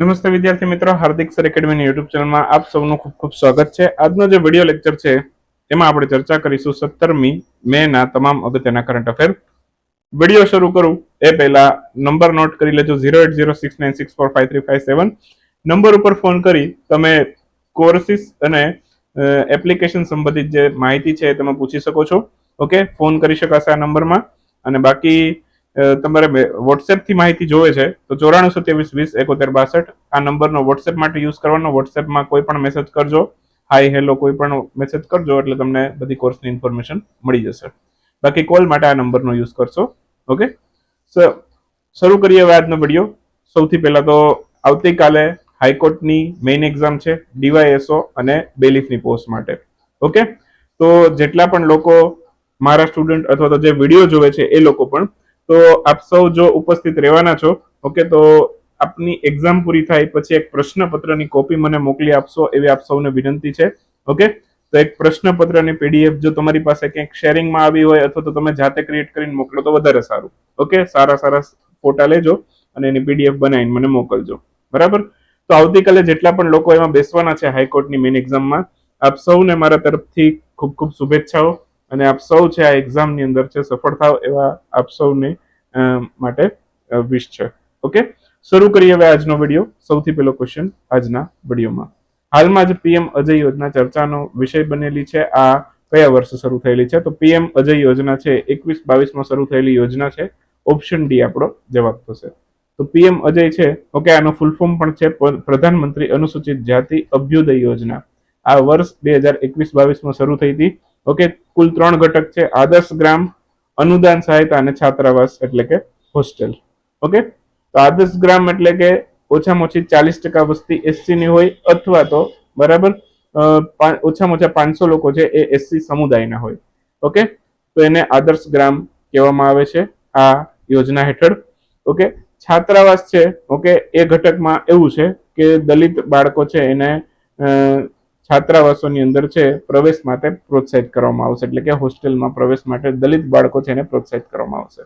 નમસ્તે વિદ્યાર્થી મિત્રો, હાર્દિક સર એકેડમીની યુટ્યુબ ચેનલમાં આપ સૌનું ખૂબ ખૂબ સ્વાગત છે. આજનો જે વીડિયો લેક્ચર છે, તેમાં આપણે ચર્ચા કરીશું સત્તરમી મે ના તમામ અગત્યના કરંટ અફેર વીડિયો શરૂ કરું. એ પહેલા નંબર નોટ કરી લેજો zero eight zero six nine six four five three five seven number ઉપર ફોન કરી, તમે કોર્સિસ અને એપ્લિકેશન સંબંધિત જે માહિતી છે તમે પૂછી શકો છો. ઓકે ફોન કરી શકાશે આ નંબરમાં અને બાકી તમારે વોટ્સએપથી માહિતી જોવે છે, તો ચોરાણું સત્યાવીસ વીસ એકોતેર બાસઠ આ નંબરનો વોટ્સએપ માટે યુઝ કરવાનો. વોટ્સએપમાં કોઈ પણ મેસેજ કરજો. હાય હેલો કોઈ પણ મેસેજ કરજો, એટલે તમને બધી કોર્સની ઇન્ફોર્મેશન મળી જશે. બાકી કોલ માટે આ નંબરનો યુઝ કરશો. ઓકે શરૂ કરીએ હવે આજનો વીડિયો સૌથી પહેલા તો આવતીકાલે હાઈકોર્ટની મેઇન એક્ઝામ છે ડીવાયએસઓ અને બેલીફની પોસ્ટ માટે. ઓકે તો જેટલા પણ લોકો મારા સ્ટુડન્ટ અથવા તો જે વીડિયો જોવે છે, એ લોકો પણ તો આપ સૌ જો ઉપસ્થિત રહેવાના છો ઓકે તો આપની એક્ઝામ પૂરી થાય, પછી એક પ્રશ્નપત્રની કોપી મને મોકલી આપશો એવી આપ સૌને વિનંતી છે ઓકે તો એક પ્રશ્નપત્રની પીડીએફ જો તમારી પાસે ક્યાંક શેરિંગમાં આવી હોય અથવા તો તમે જાતે ક્રિએટ કરીને મોકલો તો વધારે સારું ઓકે સારા સારા ફોટા લેજો અને એની પીડીએફ બનાવીને મને મોકલજો, બરાબર? તો આવતીકાલે જેટલા પણ લોકો એમાં બેસવાના છે હાઈકોર્ટની મેઇન એક્ઝામમાં આપ સૌને મારા તરફથી ખૂબ ખૂબ શુભેચ્છાઓ અને આપ સૌ છે આ એક્ઝામની અંદર છે, સફળ થાવ એવા આપ સૌને માટે વિશ છે. ઓકે શરૂ કરીએ હવે આજનો વીડિયો સૌથી પહેલો ક્વેશ્ચન આજના વિડીયોમાં હાલમાં જ પીએમ અજય યોજના ચર્ચાનો વિષય બનેલી છે. આ કયા વર્ષે શરૂ થયેલી છે? તો પીએમ અજય યોજના છે, એકવીસ બાવીસમાં શરૂ થયેલી યોજના છે. ઓપ્શન ડી આપણો જવાબ થશે. તો પીએમ અજય છે ઓકે આનો ફૂલ ફોર્મ પણ છે પ્રધાનમંત્રી અનુસૂચિત જાતિ અભ્યુદય યોજના. આ વર્ષ બે હજાર એકવીસ બાવીસમાં શરૂ થઈ હતી. ઓકે કુલ ત્રણ ઘટક છે. આદર્શ ગ્રામ, અનુદાન સહાયતા અને છાત્રાવાસ એટલે કે હોસ્ટેલ. ઓકે તો આદર્શ ગ્રામ એટલે કે ઓછામાં ઓછી ચાલીસ ટકા વસ્તી એસસી ની હોય અથવા તો બરાબર ઓછામાં ઓછા પાંચસો લોકો છે એ એસસી સમુદાયના હોય. ઓકે તો એને આદર્શ ગ્રામ કહેવામાં આવે છે આ યોજના હેઠળ. ઓકે છાત્રાવાસ છે. ઓકે એ ઘટકમાં એવું છે કે દલિત બાળકો છે એને છાત્રાવાસોની અંદર છે, પ્રવેશ માટે પ્રોત્સાહિત કરવામાં આવશે. એટલે કે હોસ્ટેલમાં પ્રવેશ માટે દલિત બાળકો છે એને પ્રોત્સાહિત કરવામાં આવશે.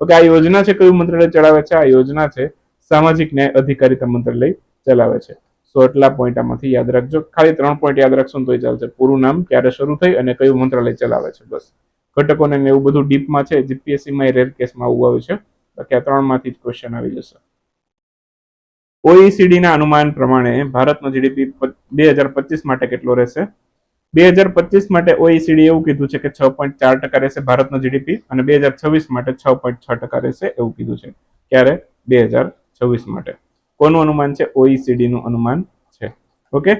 ઓકે આ યોજના છે, કયું મંત્રાલય ચલાવે છે? આ યોજના છે, સામાજિક ન્યાય અધિકારીતા મંત્રાલય ચલાવે છે. સો એટલા પોઈન્ટ આમાંથી યાદ રાખજો. ખાલી ત્રણ પોઈન્ટ યાદ રાખશો તો ચાલશે. પૂરું નામ ક્યારે શરૂ થઈ અને કયું મંત્રાલય ચલાવે છે? બસ. ઘટકોને એવું બધું ડીપમાં છે, જીપીએસસીમાં રેર કેસમાં આવું આવ્યું છે. બાકી આ ત્રણમાંથી જ ક્વેશ્ચન આવી જશે. ઓઈસીડીના અનુમાન પ્રમાણે ભારતનો જીડીપી બે હજાર પચીસ માટે કેટલો રહેશે? બે હજાર પચીસ માટે ઓઈસીડી એવું કીધું છે કે છ પોઈન્ટ ચાર ટકા રહેશે ભારતનો જીડીપી અને બે હજાર છવ્વીસ માટે છ પોઈન્ટ છ ટકા રહેશે એવું કીધું છે. ક્યારે? બે હજાર છવ્વીસ માટે. કોનું અનુમાન છે? ઓઈસીડીનું અનુમાન છે. ઓકે?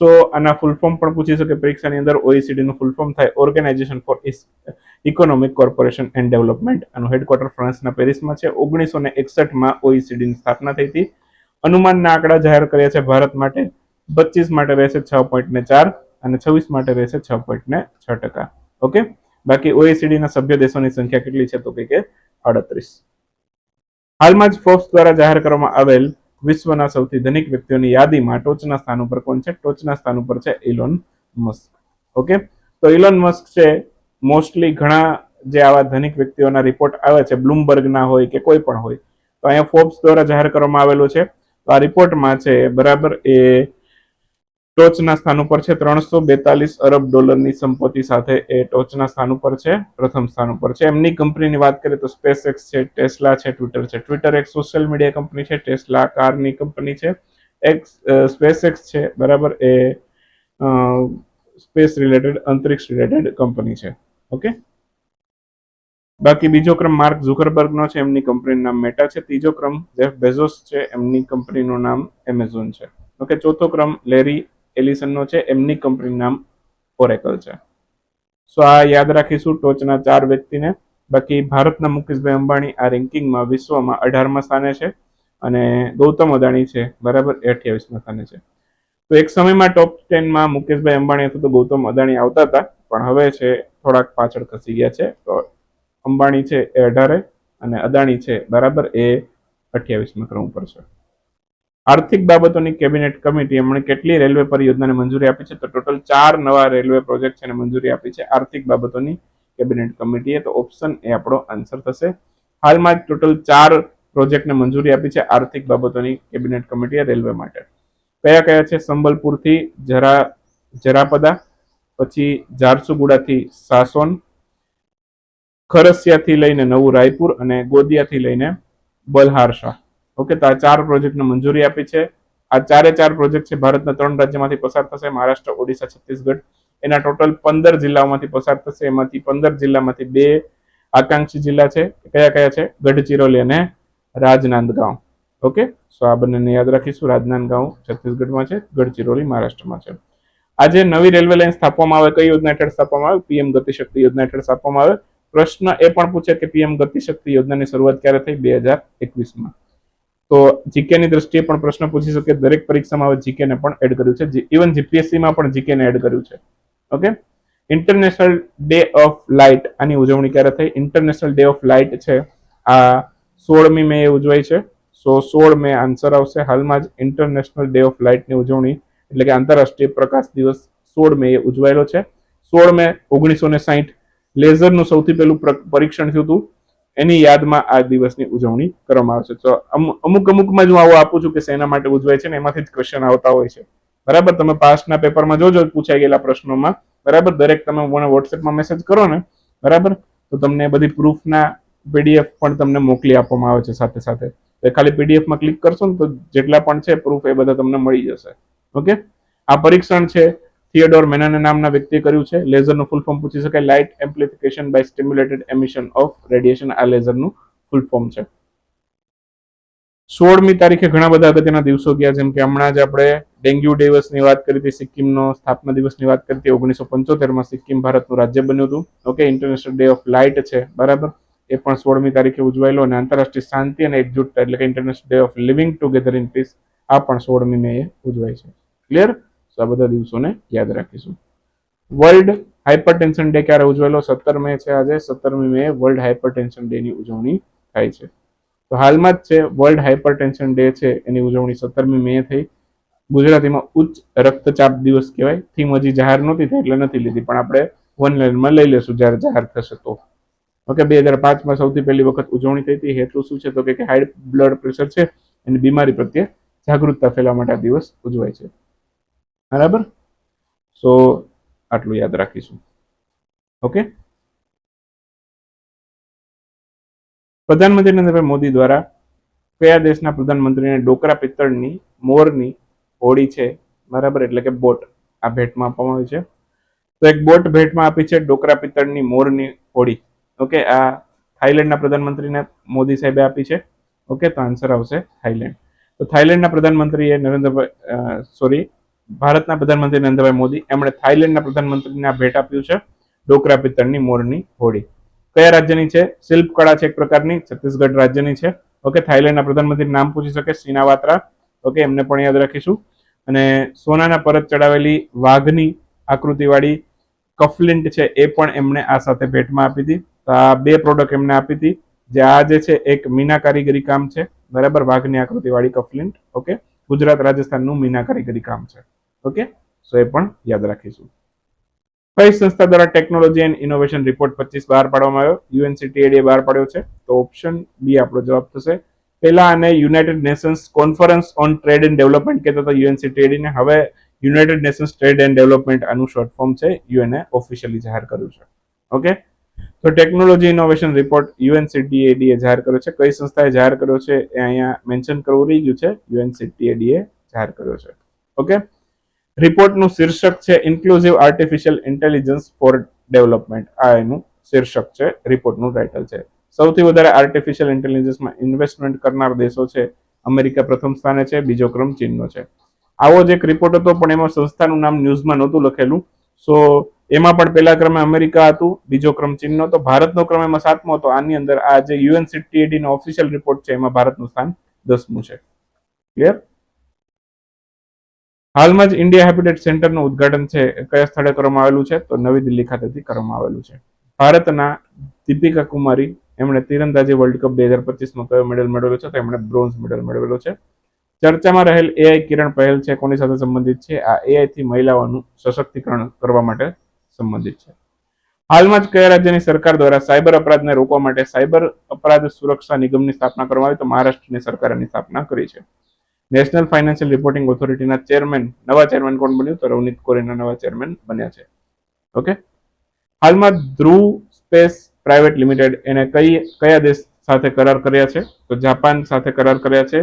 સો, આના ફૂલ ફોર્મ પણ પૂછી શકે પરીક્ષાની અંદર. ઓઈસીડીનું ફૂલ ફોર્મ થાય organisation for economic corporation and development આનું હેડક્વાર્ટર ફ્રાન્સના પેરિસમાં છે. ઓગણીસો ને એકસઠમાં ઓઈસીડીની સ્થાપના થઈ હતી. અનુમાનના આંકડા જાહેર કર્યા છે ભારત માટે. પચીસ માટે રહેશે છ પોઈન્ટ ને ચાર અને છવ્વીસ માટે રહેશે છ પોઈન્ટ ને છ ટકા. ઓકે? બાકી ઓએસીડીના સભ્ય દેશોની સંખ્યા કેટલી છે? તો કે અડત્રીસ હાલમાં જ ફોર્બ્સ દ્વારા જાહેર કરવામાં આવેલ વિશ્વના સૌથી ધનિક વ્યક્તિઓની યાદીમાં ટોચના સ્થાન ઉપર કોણ છે? ટોચના સ્થાન ઉપર છે ઇલોન મસ્ક ઓકે? તો ઇલોન મસ્ક છે મોસ્ટલી ઘણા જે આવા ધનિક વ્યક્તિઓના રિપોર્ટ આવે છે બ્લુમબર્ગના હોય કે કોઈ પણ હોય, તો અહીંયા ફોર્બ્સ દ્વારા જાહેર કરવામાં આવેલો છે. તો આ રિપોર્ટમાં છે, બરાબર એ ટોચના સ્થાન ઉપર છે ત્રણસો બેતાલીસ અરબ ડોલરની સંપત્તિ સાથે એ ટોચના સ્થાન ઉપર છે, પ્રથમ સ્થાન ઉપર છે. એમની કંપનીની વાત કરીએ તો સ્પેસ એક્સ છે, ટેસ્લા છે, ટ્વિટર છે. ટ્વિટર એક સોશિયલ મીડિયા કંપની છે, ટેસ્લા કારની કંપની છે. એક્સ સ્પેસ એક્સ છે, બરાબર? એ સ્પેસ રિલેટેડ, અંતરિક્ષ રિલેટેડ કંપની છે. ઓકે? બાકી બીજો ક્રમ માર્ક ઝુકરબર્ગનો છે, એમની કંપનીનું નામ મેટા છે. ત્રીજો ક્રમ જેફ બેઝોસ છે, એમની કંપનીનું નામ એમેઝોન છે. ઓકે, ચોથો ક્રમ લેરી એલિસનનો છે, એમની કંપનીનું નામ ઓરેકલ છે. સો આ યાદ રાખીશું ટોચના ચાર વ્યક્તિને. બાકી ભારતના મુકેશભાઈ અંબાણી આ રેન્કિંગમાં વિશ્વમાં અઢારમા સ્થાને છે અને ગૌતમ અદાણી છે, બરાબર એ અઠ્યાવીસમાં સ્થાને છે. તો એક સમયમાં ટોપ ટેનમાં મુકેશભાઈ અંબાણી અથવા તો ગૌતમ અદાણી આવતા હતા, પણ હવે છે થોડાક પાછળ ખસી ગયા છે. તો અંબાણી છે એ અઢારે અને અદાણી છે, બરાબર એ અઠ્યાવીસમાં ક્રમ ઉપર છે. આર્થિક બાબતોની કેબિનેટ કમિટી એમણે કેટલી રેલવે પરિયોજનાને મંજૂરી આપી છે? તો ટોટલ ચાર નવા રેલવે પ્રોજેક્ટ છે મંજૂરી આપી છે આર્થિક બાબતોની કેબિનેટ કમિટીએ. તો ઓપ્શન એ આપણો આન્સર થશે. હાલમાં ટોટલ ચાર પ્રોજેક્ટને મંજૂરી આપી છે આર્થિક બાબતોની કેબિનેટ કમિટીએ રેલવે માટે. કયા કયા છે? સંબલપુરથી જરા જરાપદા, પછી ઝારસુગુડાથી સાસોન, ખરસિયાથી લઈને નવું રાયપુર અને ગોદિયાથી લઈને બલહારશાહ ઓકે, તો આ ચાર પ્રોજેક્ટને મંજૂરી આપી છે. આ ચારે ચાર પ્રોજેક્ટ છે, ભારતના ત્રણ રાજ્યમાંથી પસાર થશે, મહારાષ્ટ્ર, ઓડિશા, છત્તીસગઢ. એના ટોટલ પંદર જિલ્લાઓમાંથી પસાર થશે, એમાંથી પંદર જિલ્લામાંથી બે આકાંક્ષી જિલ્લા છે. કયા કયા છે? ગઢચિરોલી અને રાજનાંદગાંવ. ઓકે, સો આ બંનેને યાદ રાખીશું. રાજનાંદગાંવ છત્તીસગઢમાં છે, ગઢચિરોલી મહારાષ્ટ્રમાં છે. આજે નવી રેલવે લાઇન સ્થાપવામાં આવે, કઈ યોજના હેઠળ સ્થાપવામાં આવે? પીએમ ગતિશક્તિ યોજના હેઠળ સ્થાપવામાં આવે. પ્રશ્ન એ પણ પૂછે કે પીએમ ગતિશક્તિ યોજનાની શરૂઆત ક્યારે થઈ? બે હજાર એકવીસમાં. તો જીકે ની દ્રષ્ટિએ પણ પ્રશ્ન પૂછી શકે દરેક પરીક્ષામાં હવે જીકે ને પણ એડ કર્યું છે. ઇવન જીપીએસસી માં પણ જીકે ને એડ કર્યું છે. Okay? International day of light આની ઉજવણી ક્યારે થઈ? ઇન્ટરનેશનલ ડે ઓફ લાઇટ છે. આ સોળમી મે ઉજવાય છે. સો સોળ મે આન્સર આવશે. હાલમાં જ ઇન્ટરનેશનલ ડે ઓફ લાઇટની ઉજવણી, એટલે કે આંતરરાષ્ટ્રીય પ્રકાશ દિવસ સોળ મે ઉજવાયેલો છે. સોળ મે ઓગણીસો ને સાહીઠ લેઝરનું સૌથી પહેલું પરીક્ષણ થયું હતું. એની યાદમાં આ દિવસની ઉજવણી કરવામાં આવશે તો અમુક અમુકમાં જ હું આવું આપું છું કે શેના માટે ઉજવાય છે ને એમાંથી જ ક્વેશ્ચન આવતા હોય છે. બરાબર? તમે પાસ્ટના પેપરમાં જોજો, પૂછાઈ ગયેલા પ્રશ્નોમાં. બરાબર? દરેક તમે મને વોટ્સએપમાં મેસેજ કરો ને. બરાબર? તો તમને બધી પ્રૂફના પીડીએફ પણ તમને મોકલી આપવામાં આવે છે સાથે સાથે. તો ખાલી પીડીએફમાં ક્લિક કરશો ને તો જેટલા પણ છે પ્રૂફ એ બધા તમને મળી જશે. ઓકે આ પરીક્ષણ છે થિયોડોર મેનન નામના વ્યક્તિએ કર્યું છે. લેઝરનું ફૂલ ફોર્મ પૂછી શકાય. Light amplification by stimulated emission of radiation આ લેઝરનું ફૂલ ફોર્મ છે. સોળમી તારીખે ઘણા બધા અગત્યના દિવસો ગયા, જેમ કે હમણાં જ આપણે ડેન્ગ્યુ દિવસની વાત કરી હતી, સિક્કિમનો સ્થાપના દિવસની વાત કરી હતી, ઓગણીસો પંચોતેરમાં સિક્કિમ ભારતનું રાજ્ય બન્યું હતું. Okay international day of light છે, બરાબર? એ પણ સોળમી તારીખે ઉજવાયેલો અને આંતરરાષ્ટ્રીય શાંતિ અને એકજૂટતા એટલે કે international day of living together in peace આ પણ સોળમી મે ઉજવાય છે. ક્લિયર તો આ બધા દિવસોને યાદ રાખીશું. વર્લ્ડ હાઇપરટેન્શન ડે ક્યારે ઉજવેલો સત્તર મે છે આજે. સત્તરમી મે વર્લ્ડ હાઇપરટેન્શન ડે ની ઉજવણી થાય છે. તો હાલમાં જ છે વર્લ્ડ હાઇપરટેન્શન ડે છે, એની ઉજવણી સત્તરમી મે થઈ. ગુજરાતીમાં ઉચ્ચ રક્તચાપ દિવસ કહેવાય. થીમ હજી જાહેર નહોતી થઈ એટલે નથી લીધી, પણ આપણે વન લાઈનમાં લઈ લેશું જ્યારે જાહેર થશે તો. ઓકે, બે હજાર પાંચમાં સૌથી પહેલી વખત ઉજવણી થઈ હતી. હેતુ શું છે? તો કે હાઈ બ્લડ પ્રેશર છે એની બીમારી પ્રત્યે જાગૃતતા ફેલાવા માટે આ દિવસ ઉજવાય છે. બરાબર? સો આટલું યાદ રાખીશું. ઓકે પ્રધાનમંત્રી નરેન્દ્રભાઈ મોદી દ્વારા કયા દેશના પ્રધાનમંત્રીને ડોકરા પિત્તળની મોરની હોડી છે? બરાબર, એટલે કે બોટ આ ભેટમાં આપવામાં આવી છે. તો એક બોટ ભેટમાં આપી છે ડોકરા પિત્તળની મોરની હોડી. ઓકે આ થાઈલેન્ડના પ્રધાનમંત્રીને મોદી સાહેબે આપી છે. ઓકે તો આન્સર આવશે થાઈલેન્ડ તો થાઈલેન્ડના પ્રધાનમંત્રીએ નરેન્દ્રભાઈ સોરી ભારતના પ્રધાનમંત્રી નરેન્દ્રભાઈ મોદી, એમણે થાઈલેન્ડના પ્રધાનમંત્રીને આ ભેટ આપ્યું છે, ડોકરા પિત્તળની મોરની હોડી કયા રાજ્યની છે? શિલ્પ કળા છે એક પ્રકારની, છત્તીસગઢ રાજ્યની છે. ઓકે થાઈલેન્ડના પ્રધાનમંત્રી નામ પૂછી શકે સિનાવાત્રા ઓકે, એમને પણ યાદ રાખીશું. અને સોનાના પરત ચડાવેલી વાઘની આકૃતિવાળી કફલિન્ટ છે, એ પણ એમણે આ સાથે ભેટમાં આપી હતી. તો આ બે પ્રોડક્ટ એમને આપી હતી. જે આ જે છે, એક મીના કારીગરી કામ છે. બરાબર, વાઘની આકૃતિવાળી કફલિન્ટ. ઓકે, ગુજરાત રાજસ્થાનનું મીના કારીગરી કામ છે. ઓકે સો એ પણ યાદ રાખીશું. કઈ સંસ્થા દ્વારા ટેકનોલોજી એન્ડ ઇનોવેશન રિપોર્ટ પચીસ બહાર પાડવામાં આવ્યો? યુએનસીટીએડીએ બહાર પાડ્યો છે. તો ઓપ્શન બી આપણો જવાબ થશે. પહેલા આને United Nations conference on trade and development કહેતા હતા યુએનસીટીએડીને. હવે United Nations trade and development આનું શોર્ટ ફોર્મ છે. યુએનએ ઓફિશિયલી જાહેર કર્યું છે. ઓકે તો ટેકનોલોજી ઇનોવેશન રિપોર્ટ યુએનસીટીએડીએ જાહેર કર્યો છે. કઈ સંસ્થાએ જાહેર કર્યો છે એ અહીંયા મેન્શન કરવું રહી ગયું છે. યુએનસીટીએડીએ જાહેર કર્યો છે. ઓકે રિપોર્ટનું શીર્ષક છે inclusive artificial intelligence for development આ એનું શીર્ષક છે, રિપોર્ટનું ટાઇટલ છે. સૌથી વધારે આર્ટિફિશિયલ ઇન્ટેલિજન્સમાં ઇન્વેસ્ટમેન્ટ કરનાર દેશો છે. અમેરિકા પ્રથમ સ્થાને છે, બીજો ક્રમ ચીનનો છે. આવો જ એક રિપોર્ટ હતો, પણ એમાં સંસ્થાનું નામ ન્યૂઝમાં નહોતું લખેલું. સો એમાં પણ પહેલા ક્રમે અમેરિકા હતું, બીજો ક્રમ ચીનનો તો ભારતનો ક્રમ એમાં સાતમો હતો. આની અંદર આ જે યુએનસીટીએડી નો ઓફિશિયલ રિપોર્ટ છે, એમાં ભારતનું સ્થાન દસમું છે. ક્લિયર હાલમાં જ ઇન્ડિયા હેબિટેટ સેન્ટરનું ઉદઘાટન છે, કયા સ્થળે કરવામાં આવેલું છે? તો નવી દિલ્હી ખાતેથી કરવામાં આવેલું છે. ભારતના દીપિકા કુમારી, એમણે તીરંદાજી વર્લ્ડ કપ બે હજાર પચીસમાં કયો મેડલ મેળવેલો છે? તો એમણે બ્રોન્ઝ મેડલ મેળવેલો છે. ચર્ચામાં રહેલ એઆઈ કિરણ પહેલ છે, કોની સાથે સંબંધિત છે? આ એઆઈ થી મહિલાઓનું સશક્તિકરણ કરવા માટે સંબંધિત છે. હાલમાં જ કયા રાજ્યની સરકાર દ્વારા સાયબર અપરાધને રોકવા માટે સાયબર અપરાધ સુરક્ષા નિગમની સ્થાપના કરવામાં આવી? તો મહારાષ્ટ્રની સરકારે એની સ્થાપના કરી છે. નેશનલ ફાઇનાન્શિયલ રિપોર્ટિંગ ઓથોરિટીના ચેરમેન, નવા ચેરમેન કોણ બન્યું? તો રવનીત કોરેના નવા ચેરમેન બન્યા છે. ઓકે? હાલમાં ધ્રુવ સ્પેસ પ્રાઇવેટ લિમિટેડ એને કઈ, કયા દેશ સાથે કરાર કર્યા છે? તો જાપાન સાથે કરાર કર્યા છે.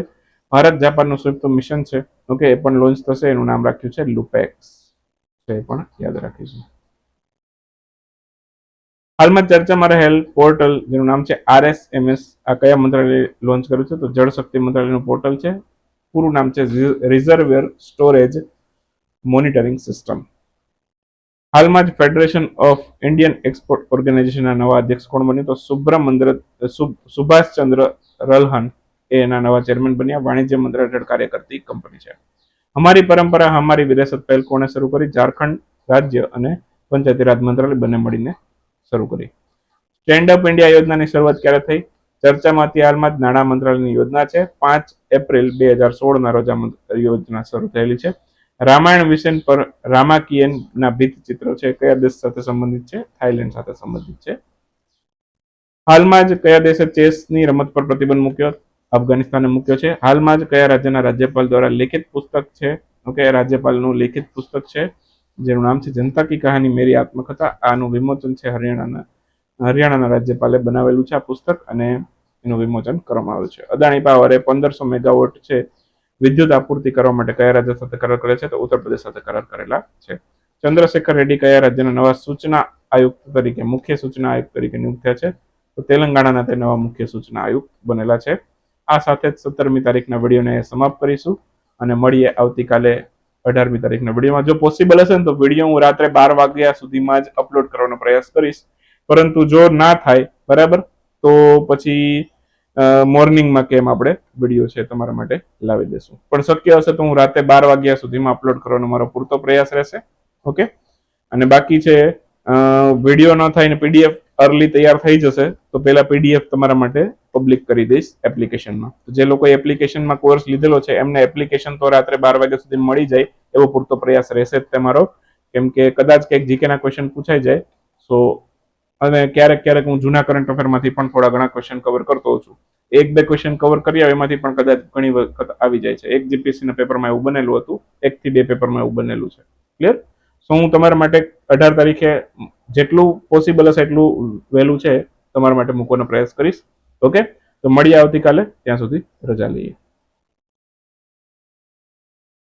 ભારત જાપાનનું સંયુક્ત મિશન છે. ઓકે, એ પણ લોન્ચ થશે. એનું નામ રાખ્યું છે લુપેક્સ. એ પણ યાદ રાખીશું. હાલમાં ચર્ચામાં રહેલ પોર્ટલ, જેનું નામ છે આરએસએમએસ, આ કયા મંત્રાલય લોન્ચ કર્યું છે? તો જળ શક્તિ મંત્રાલયનું પોર્ટલ છે. પૂરું નામ છે રિઝર્વેર સ્ટોરેજ મોનિટરિંગ સિસ્ટમ. હાલમાં જ ફેડરેશન ઓફ ઇન્ડિયન એક્સપોર્ટ ઓર્ગેનાઇઝેશનના નવા અધ્યક્ષ કોણ બન્યું? તો સુબ્રમંદ્ર સુભાષચંદ્ર રલહન એ એના નવા ચેરમેન બન્યા. વાણિજ્ય મંત્રાલય હેઠળ કાર્ય કરતી કંપની છે. અમારી પરંપરા, અમારી વિરાસત પહેલ કોણે શરૂ કરી? ઝારખંડ રાજ્ય અને પંચાયતી રાજ મંત્રાલય બંને મળીને શરૂ કરી. સ્ટેન્ડ અપ ઇન્ડિયા યોજનાની શરૂઆત ક્યારે થઈ? ચર્ચામાં હાલમાં જ નાણાં મંત્રાલયની યોજના છે. પાંચ એપ્રિલ બે હજાર સોળના રોજ યોજના શરૂ થયેલી છે. રામાયણ વિષય પર રામાકિયન ના ભીત ચિત્રો છે. કયા દેશ સાથે સંબંધિત છે? થાઈલેન્ડ સાથે સંબંધિત છે. હાલમાં જ કયા દેશે ચેસની રમત પર પ્રતિબંધ મૂક્યો? અફઘાનિસ્તાને મૂક્યો છે. હાલમાં જ કયા રાજ્યના રાજ્યપાલ દ્વારા લેખિત પુસ્તક છે? ઓકે રાજ્યપાલનું લેખિત પુસ્તક છે, જેનું નામ છે જનતા કી કહાની, મેરી આત્મકથા. આનું વિમોચન છે હરિયાણાના હરિયાણાના રાજ્યપાલે બનાવેલું છે આ પુસ્તક અને એનું વિમોચન કરવામાં આવ્યું છે. અદાણી પાવરે પંદરસો મેગાવોટ છે વિદ્યુત આપૂર્તિ કરવા માટે કયા રાજ્ય સાથે કરાર કરે છે? તો ઉત્તર પ્રદેશ સાથે કરાર કરેલા છે. ચંદ્રશેખર રેડ્ડી કયા રાજ્યના નવા સૂચના આયુક્ત તરીકે, મુખ્ય સૂચના આયુક્ત તરીકે નિયુક્ત થયા છે? તો તેલંગાણાના તે નવા મુખ્ય સૂચના આયુક્ત બનેલા છે. આ સાથે જ સત્તરમી તારીખના વિડીયોને સમાપ્ત કરીશું અને મળીએ આવતીકાલે અઢારમી તારીખના વિડીયોમાં. જો પોસિબલ હશે ને તો વીડિયો હું રાત્રે બાર વાગ્યા સુધીમાં જ અપલોડ કરવાનો પ્રયાસ કરીશ. પરંતુ જો ના થાય, બરાબર? તો પછી મોર્નિંગમાં કેમ આપણે વીડિયો છે તમારા માટે લાવી દેશું. પણ શક્ય હશે તો હું રાતે બાર વાગ્યા સુધીમાં અપલોડ કરવાનો મારો પૂરતો પ્રયાસ રહેશે ઓકે અને બાકી છે વીડિયો ન થાય ને પીડીએફ અર્લી તૈયાર થઈ જશે, તો પહેલા પીડીએફ તમારા માટે પબ્લિક કરી દઈશ એપ્લિકેશનમાં જે લોકો એપ્લિકેશનમાં કોર્સ લીધેલો છે, એમને એપ્લિકેશન તો રાત્રે બાર વાગ્યા સુધી મળી જાય એવો પૂરતો પ્રયાસ રહેશે તમારો. કેમ કે કદાચ કંઈક જીકેના ક્વેશ્ચન પૂછાઈ જાય સો અને ક્યારેક ક્યારેક હું જૂના કરંટ અફેરમાંથી પણ થોડા ઘણા ક્વેશ્ચન કવર કરતો હોઉં છું. એક બે ક્વેશ્ચન કવર કરી આવે, એમાંથી પણ કદાચ ઘણી વખત આવી જાય છે. એક જીપીએસસીના પેપરમાં એવું બનેલું હતું એકથી બે પેપરમાં એવું બનેલું છે. ક્લિયર સો હું તમારા માટે અઢાર તારીખે જેટલું પોસિબલ હશે એટલું વહેલું છે, તમારા માટે મૂકવાનો પ્રયાસ કરીશ. ઓકે તો મળીએ આવતીકાલે. ત્યાં સુધી રજા લઈએ.